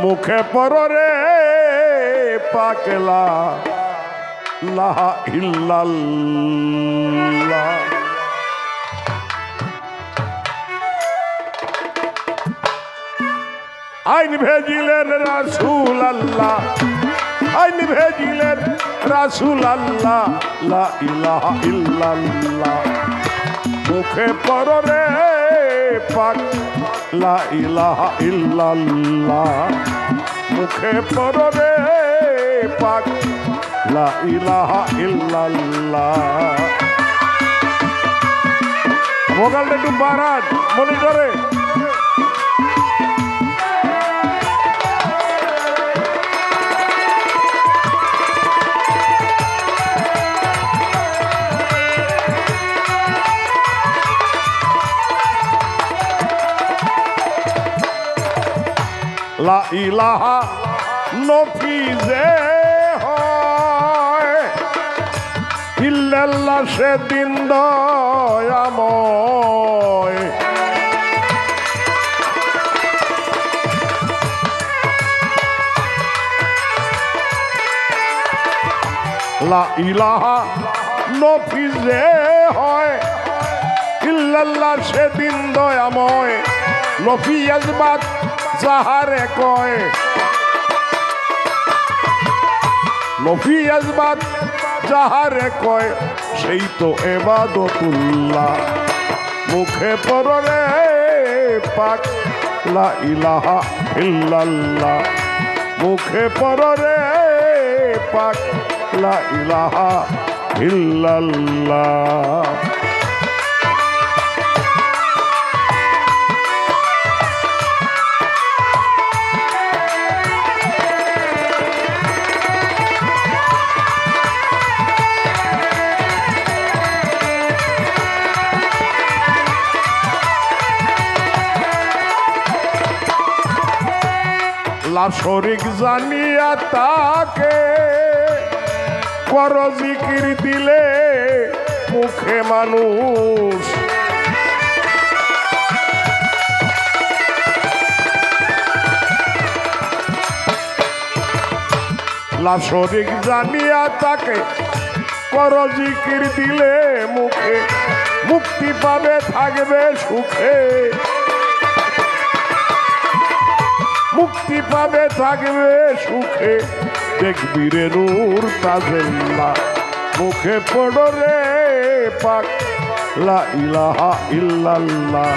মুখে পর পাকলা লাহা ইল্লাল্লাহ। আইন ভেজিলেন রাসূল আল্লাহ আইন ভেজিলেন রাসূল আল্লাহ লা ইলাহা ইল্লাল্লাহ। মুখে পর পাক, লা ইলাহা ইল্লাল্লাহ। মুখে পর রে পাক, লা ইলাহা ইল্লাল্লাহ। মোবাইলটা একটু বাড়ান, মনিটরে। লা ইলাহা নফিজে হয়। ইল্লাল্লাহ সেদিন দয়াময়। লা ইলাহা নফিজে হয়। ইল্লাল্লাহ সেদিন দয়াময়। নফি আজবাত যাহারে কয়। নফি আজবাত যাহারে কয়, সেই তো এবাদতুল্লাহ। মুখে পররে পাক, লা ইলাহা ইল্লাল্লাহ। মুখে পররে পাক, লা ইলাহা ইল্লাল্লাহ। লাশরিক জানিয়া তাকে কর জিকির দিলে মুখে মানুষ। লাশরিক জানিয়া তাকে কর জিকির দিলে মুখে মুক্তি পাবে, থাকবে সুখে। মুক্তি পাবে, থাকবে সুখে। দেখবি রে নূর তাজেল্লা, মুখে পড়ো রে পাক। লা ইলাহা ইল্লাল্লাহ,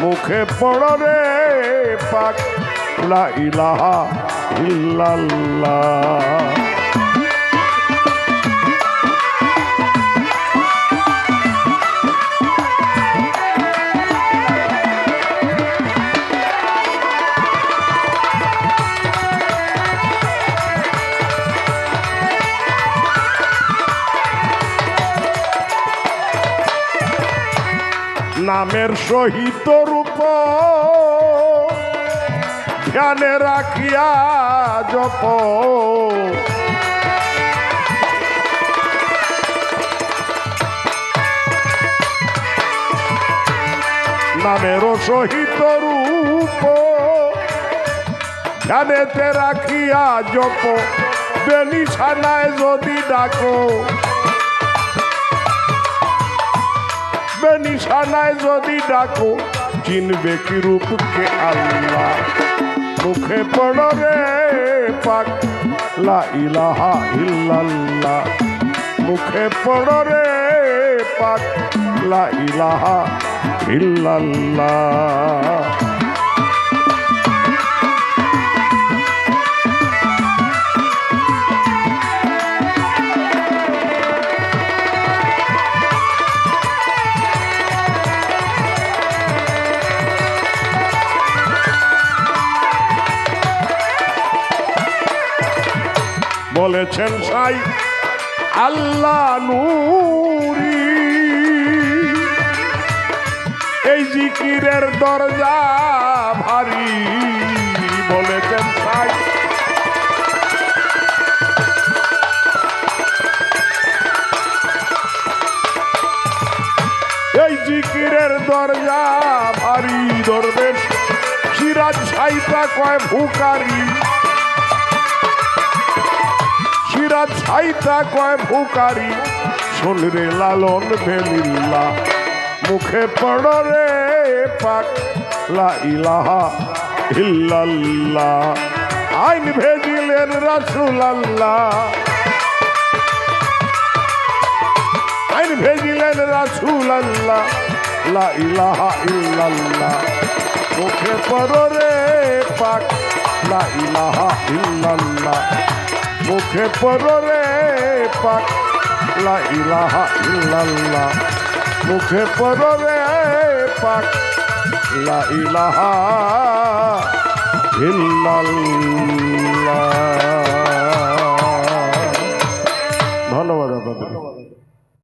মুখে পড়ো রে পাক। লা ইলাহা ইল্লাল্লাহ। নামের সহিত রূপ। ধ্যানে রাখিয়া জপ নামের সহিত রূপ। ধ্যানেতে রাখিয়া জপ বেনিছানায় যদি ডাকো। নিশানায় যদি ডাকো, চিনবে কি রূপকে আল্লাহ। মুখে পড়ো রে পাক, লা ইলাহা ইল্লাল্লাহ। মুখে পড়ো রে পাক, লা ইলাহা ইল্লাল্লাহ। বলেছেন সাই, আল্লাহ নুরি। এই জিকিরের দরজা ভারী, বলেছেন সাই। এই জিকিরের দরজা ভারী দরবেশ সিরাজ ছাইটা কয় ভুকারি। সিরাজ ছাইটা কয় ভুকারি। শোন রে লালন বেলিল্লা, মুখে পড় রে পাক, লা ইলাহা ইল্লাল্লাহ। আইন ভেজিলেন রাসূল আল্লাহ আইন ভেজিলেন রাসূল আল্লাহ লা ইলাহা ইল্লাল্লাহ। মুখে পড় রে পাক, লা ইলাহা ইল্লাল্লাহ। মুখে পড় পাক লা ইলাহা ইল্লাল্লাহ। মুখে পড় পাক লা ইলাহা ইল্লাল্লাহ। ধন্যবাদ আপনাদের।